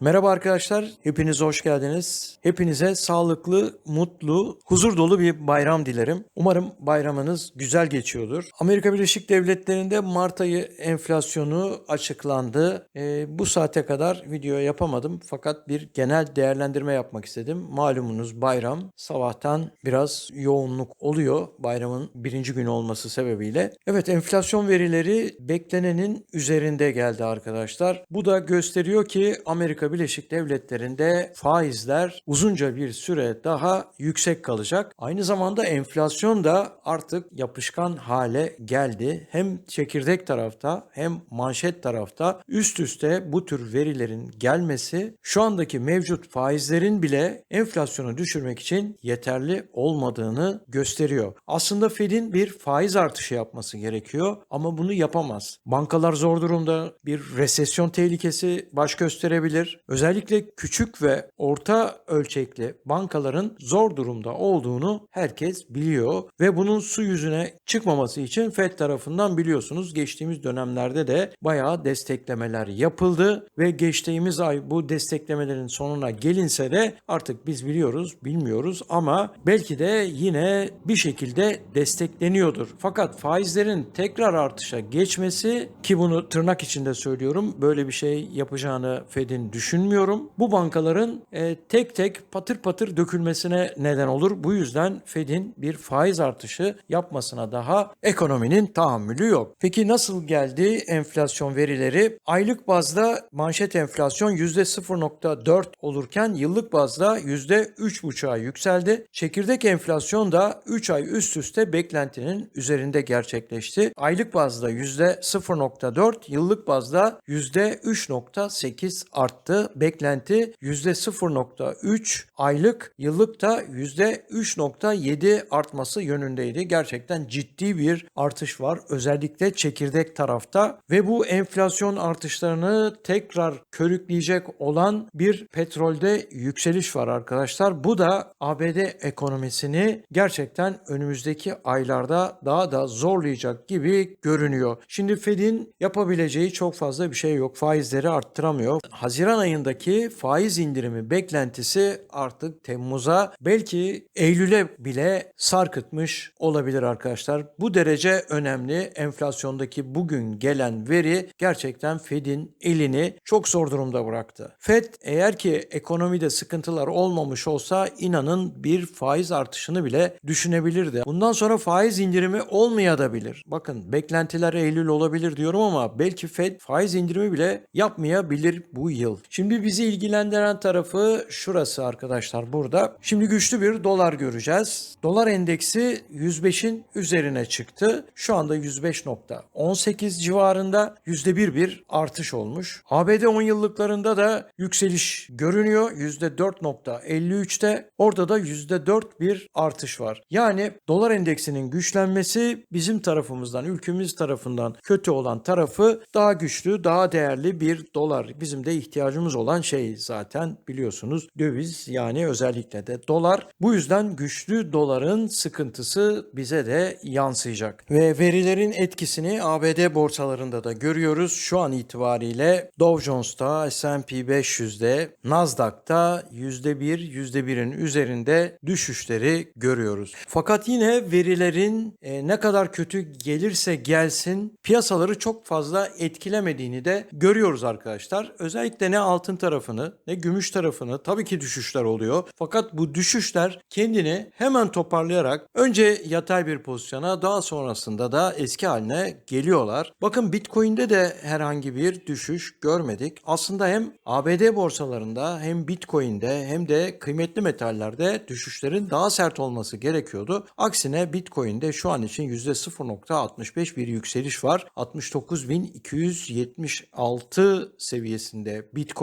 Merhaba arkadaşlar, hepiniz hoş geldiniz. Hepinize sağlıklı, mutlu, huzur dolu bir bayram dilerim. Umarım bayramınız güzel geçiyordur. Amerika Birleşik Devletleri'nde Mart ayı enflasyonu açıklandı. Ee, bu saate kadar video yapamadım fakat bir genel değerlendirme yapmak istedim. Malumunuz bayram, sabahtan biraz yoğunluk oluyor bayramın birinci günü olması sebebiyle. Evet enflasyon verileri beklenenin üzerinde geldi arkadaşlar. Bu da gösteriyor ki Amerika Birleşik Devletleri'nde faizler uzunca bir süre daha yüksek kalacak. Aynı zamanda enflasyon da artık yapışkan hale geldi. Hem çekirdek tarafta hem manşet tarafta üst üste bu tür verilerin gelmesi şu andaki mevcut faizlerin bile enflasyonu düşürmek için yeterli olmadığını gösteriyor. Aslında Fed'in bir faiz artışı yapması gerekiyor ama bunu yapamaz. Bankalar zor durumda. Bir resesyon tehlikesi baş gösterebilir. Özellikle küçük ve orta ölçekli bankaların zor durumda olduğunu herkes biliyor ve bunun su yüzüne çıkmaması için Fed tarafından biliyorsunuz geçtiğimiz dönemlerde de bayağı desteklemeler yapıldı ve geçtiğimiz ay bu desteklemelerin sonuna gelinse de artık biz biliyoruz, bilmiyoruz ama belki de yine bir şekilde destekleniyordur. Fakat faizlerin tekrar artışa geçmesi ki bunu tırnak içinde söylüyorum böyle bir şey yapacağını Fed'in düşünmüyorum. Bu bankaların e, tek tek patır patır dökülmesine neden olur. Bu yüzden Fed'in bir faiz artışı yapmasına daha ekonominin tahammülü yok. Peki nasıl geldi enflasyon verileri? Aylık bazda manşet enflasyon %0.4 olurken yıllık bazda %3.5'a yükseldi. Çekirdek enflasyon da 3 ay üst üste beklentinin üzerinde gerçekleşti. Aylık bazda %0.4, yıllık bazda %3.8 arttı. Beklenti %0.3 aylık, yıllık da %3.7 artması yönündeydi. Gerçekten ciddi bir artış var özellikle çekirdek tarafta ve bu enflasyon artışlarını tekrar körükleyecek olan bir petrolde yükseliş var arkadaşlar. Bu da ABD ekonomisini gerçekten önümüzdeki aylarda daha da zorlayacak gibi görünüyor. Şimdi Fed'in yapabileceği çok fazla bir şey yok. Faizleri arttıramıyor. Haziran ayındaki faiz indirimi beklentisi artık Temmuz'a belki Eylül'e bile sarkıtmış olabilir arkadaşlar. Bu derece önemli. Enflasyondaki bugün gelen veri gerçekten Fed'in elini çok zor durumda bıraktı. Fed eğer ki ekonomide sıkıntılar olmamış olsa inanın bir faiz artışını bile düşünebilirdi. Bundan sonra faiz indirimi olmayabilir. Bakın beklentiler Eylül olabilir diyorum ama belki Fed faiz indirimi bile yapmayabilir bu yıl. Şimdi bizi ilgilendiren tarafı şurası arkadaşlar burada. Şimdi güçlü bir dolar göreceğiz. Dolar endeksi 105'in üzerine çıktı. Şu anda 105.18 civarında %1 bir artış olmuş. ABD 10 yıllıklarında da yükseliş görünüyor. %4.53'te orada da %4 bir artış var. Yani dolar endeksinin güçlenmesi bizim tarafımızdan, ülkemiz tarafından kötü olan tarafı daha güçlü, daha değerli bir dolar. Bizim de ihtiyacımız olan şey zaten biliyorsunuz döviz yani özellikle de dolar. Bu yüzden güçlü doların sıkıntısı bize de yansıyacak. Ve verilerin etkisini ABD borsalarında da görüyoruz. Şu an itibariyle Dow Jones'ta, S&P 500'de, Nasdaq'ta %1, %1'in üzerinde düşüşleri görüyoruz. Fakat yine verilerin e, ne kadar kötü gelirse gelsin piyasaları çok fazla etkilemediğini de görüyoruz arkadaşlar. Özellikle ne altın tarafını ne gümüş tarafını tabii ki düşüşler oluyor. Fakat bu düşüşler kendini hemen toparlayarak önce yatay bir pozisyona daha sonrasında da eski haline geliyorlar. Bakın Bitcoin'de de herhangi bir düşüş görmedik. Aslında hem ABD borsalarında hem Bitcoin'de hem de kıymetli metallerde düşüşlerin daha sert olması gerekiyordu. Aksine Bitcoin'de şu an için %0.65 bir yükseliş var. 69.276 seviyesinde Bitcoin.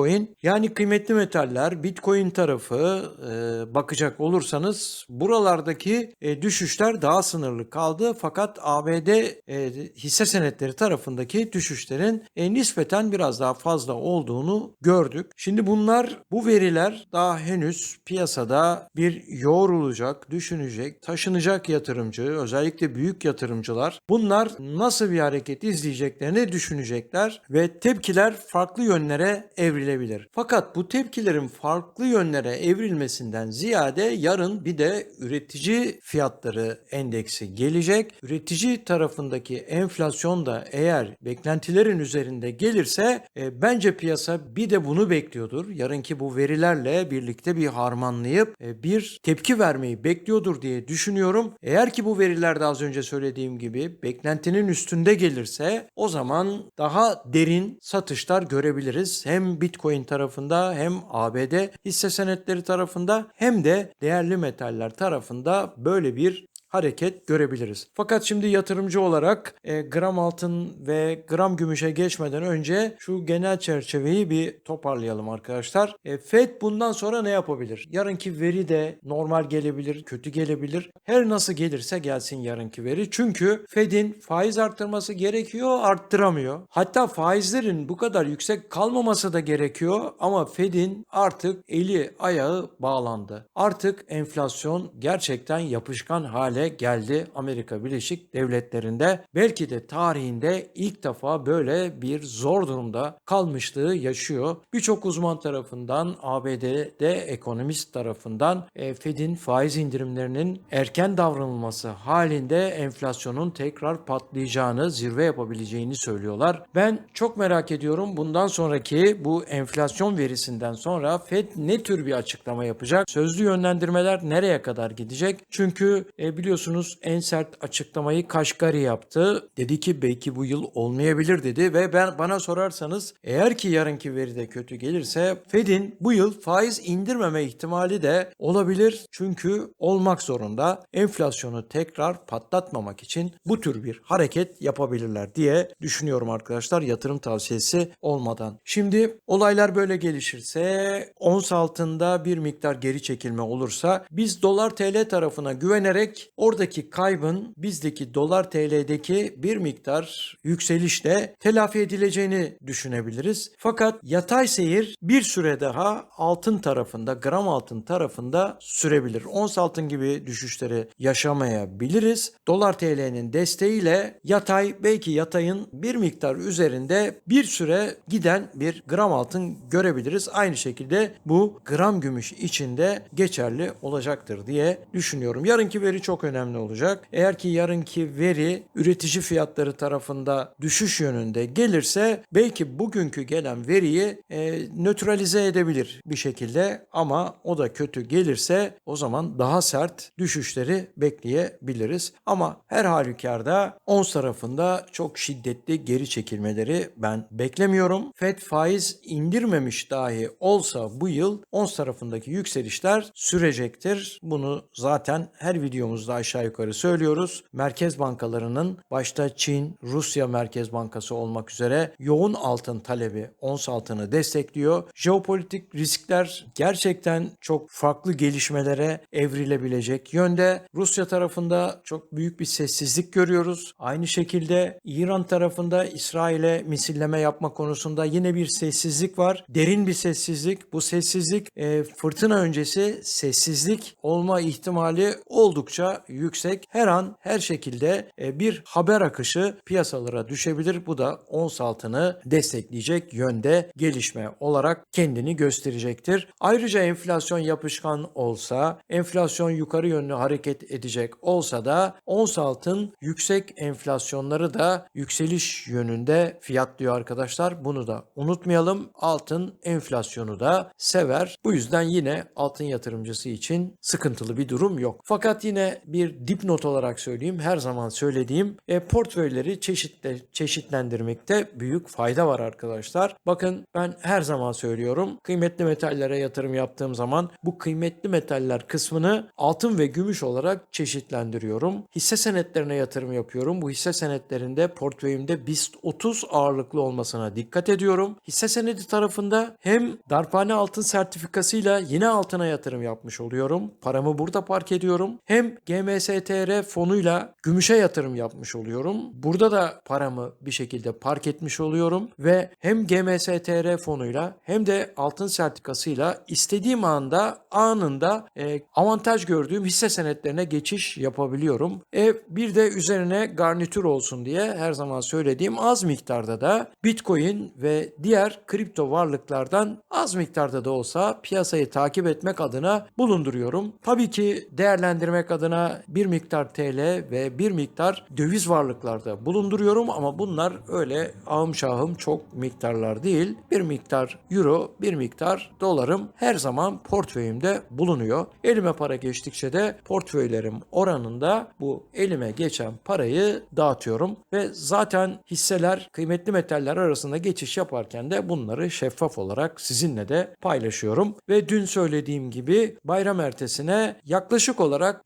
Yani kıymetli metaller Bitcoin tarafı e, bakacak olursanız buralardaki e, düşüşler daha sınırlı kaldı. Fakat ABD e, hisse senetleri tarafındaki düşüşlerin e, nispeten biraz daha fazla olduğunu gördük. Şimdi bunlar bu veriler daha henüz piyasada bir yoğrulacak, düşünecek, taşınacak yatırımcı, özellikle büyük yatırımcılar bunlar nasıl bir hareket izleyeceklerini düşünecekler ve tepkiler farklı yönlere evrilecek verilebilir. Fakat bu tepkilerin farklı yönlere evrilmesinden ziyade yarın bir de üretici fiyatları endeksi gelecek. Üretici tarafındaki enflasyon da eğer beklentilerin üzerinde gelirse e, bence piyasa bir de bunu bekliyordur. Yarınki bu verilerle birlikte bir harmanlayıp e, bir tepki vermeyi bekliyordur diye düşünüyorum. Eğer ki bu veriler de az önce söylediğim gibi beklentinin üstünde gelirse o zaman daha derin satışlar görebiliriz. Hem Bitcoin tarafında hem ABD hisse senetleri tarafında hem de değerli metaller tarafında böyle bir hareket görebiliriz. Fakat şimdi yatırımcı olarak e, gram altın ve gram gümüşe geçmeden önce şu genel çerçeveyi bir toparlayalım arkadaşlar. E, Fed bundan sonra ne yapabilir? Yarınki veri de normal gelebilir, kötü gelebilir. Her nasıl gelirse gelsin yarınki veri. Çünkü Fed'in faiz arttırması gerekiyor, arttıramıyor. Hatta faizlerin bu kadar yüksek kalmaması da gerekiyor ama Fed'in artık eli ayağı bağlandı. Artık enflasyon gerçekten yapışkan hale geldi Amerika Birleşik Devletleri'nde. Belki de tarihinde ilk defa böyle bir zor durumda kalmışlığı yaşıyor. Birçok uzman tarafından, ABD'de ekonomist tarafından e, Fed'in faiz indirimlerinin erken davranılması halinde enflasyonun tekrar patlayacağını, zirve yapabileceğini söylüyorlar. Ben çok merak ediyorum bundan sonraki bu enflasyon verisinden sonra Fed ne tür bir açıklama yapacak? Sözlü yönlendirmeler nereye kadar gidecek? Çünkü e, biliyorsunuz en sert açıklamayı Kaşgari yaptı. Dedi ki belki bu yıl olmayabilir dedi ve ben bana sorarsanız eğer ki yarınki veri de kötü gelirse Fed'in bu yıl faiz indirmeme ihtimali de olabilir. Çünkü olmak zorunda enflasyonu tekrar patlatmamak için bu tür bir hareket yapabilirler diye düşünüyorum arkadaşlar yatırım tavsiyesi olmadan. Şimdi olaylar böyle gelişirse ons altında bir miktar geri çekilme olursa biz dolar TL tarafına güvenerek oradaki kaybın bizdeki dolar TL'deki bir miktar yükselişle telafi edileceğini düşünebiliriz. Fakat yatay seyir bir süre daha altın tarafında, gram altın tarafında sürebilir. Ons altın gibi düşüşleri yaşamayabiliriz. Dolar TL'nin desteğiyle yatay belki yatayın bir miktar üzerinde bir süre giden bir gram altın görebiliriz. Aynı şekilde bu gram gümüş içinde geçerli olacaktır diye düşünüyorum. Yarınki veri çok önemli olacak. Eğer ki yarınki veri üretici fiyatları tarafında düşüş yönünde gelirse belki bugünkü gelen veriyi e, nötralize edebilir bir şekilde ama o da kötü gelirse o zaman daha sert düşüşleri bekleyebiliriz. Ama her halükarda ons tarafında çok şiddetli geri çekilmeleri ben beklemiyorum. Fed faiz indirmemiş dahi olsa bu yıl ons tarafındaki yükselişler sürecektir. Bunu zaten her videomuzda aşağı yukarı söylüyoruz. Merkez bankalarının başta Çin, Rusya Merkez Bankası olmak üzere yoğun altın talebi ons altını destekliyor. Jeopolitik riskler gerçekten çok farklı gelişmelere evrilebilecek yönde. Rusya tarafında çok büyük bir sessizlik görüyoruz. Aynı şekilde İran tarafında İsrail'e misilleme yapma konusunda yine bir sessizlik var. Derin bir sessizlik. Bu sessizlik e, fırtına öncesi sessizlik olma ihtimali oldukça yüksek. Her an her şekilde e, bir haber akışı piyasalara düşebilir. Bu da ons altını destekleyecek yönde gelişme olarak kendini gösterecektir. Ayrıca enflasyon yapışkan olsa, enflasyon yukarı yönlü hareket edecek olsa da ons altın yüksek enflasyonları da yükseliş yönünde fiyatlıyor arkadaşlar. Bunu da unutmayalım. Altın enflasyonu da sever. Bu yüzden yine altın yatırımcısı için sıkıntılı bir durum yok. Fakat yine bir dipnot olarak söyleyeyim. Her zaman söylediğim e, portföyleri çeşitle, çeşitlendirmekte büyük fayda var arkadaşlar. Bakın ben her zaman söylüyorum. Kıymetli metallere yatırım yaptığım zaman bu kıymetli metaller kısmını altın ve gümüş olarak çeşitlendiriyorum. Hisse senetlerine yatırım yapıyorum. Bu hisse senetlerinde portföyümde BIST 30 ağırlıklı olmasına dikkat ediyorum. Hisse senedi tarafında hem darphane altın sertifikasıyla yine altına yatırım yapmış oluyorum. Paramı burada park ediyorum. Hem GM GMSTR fonuyla gümüşe yatırım yapmış oluyorum. Burada da paramı bir şekilde park etmiş oluyorum ve hem GMSTR fonuyla hem de altın sertifikasıyla istediğim anda anında e, avantaj gördüğüm hisse senetlerine geçiş yapabiliyorum. E, bir de üzerine garnitür olsun diye her zaman söylediğim az miktarda da Bitcoin ve diğer kripto varlıklardan az miktarda da olsa piyasayı takip etmek adına bulunduruyorum. Tabii ki değerlendirmek adına bir miktar TL ve bir miktar döviz varlıklarda bulunduruyorum ama bunlar öyle ahım şahım çok miktarlar değil. Bir miktar euro, bir miktar dolarım her zaman portföyümde bulunuyor. Elime para geçtikçe de portföylerim oranında bu elime geçen parayı dağıtıyorum ve zaten hisseler kıymetli metaller arasında geçiş yaparken de bunları şeffaf olarak sizinle de paylaşıyorum ve dün söylediğim gibi bayram ertesine yaklaşık olarak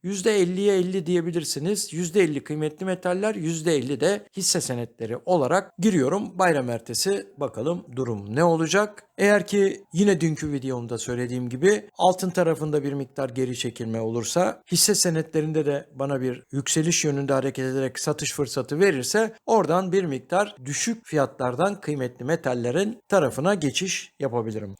%50'ye 50 diyebilirsiniz. %50 kıymetli metaller, %50 de hisse senetleri olarak giriyorum. Bayram ertesi bakalım durum ne olacak? Eğer ki yine dünkü videomda söylediğim gibi altın tarafında bir miktar geri çekilme olursa hisse senetlerinde de bana bir yükseliş yönünde hareket ederek satış fırsatı verirse oradan bir miktar düşük fiyatlardan kıymetli metallerin tarafına geçiş yapabilirim.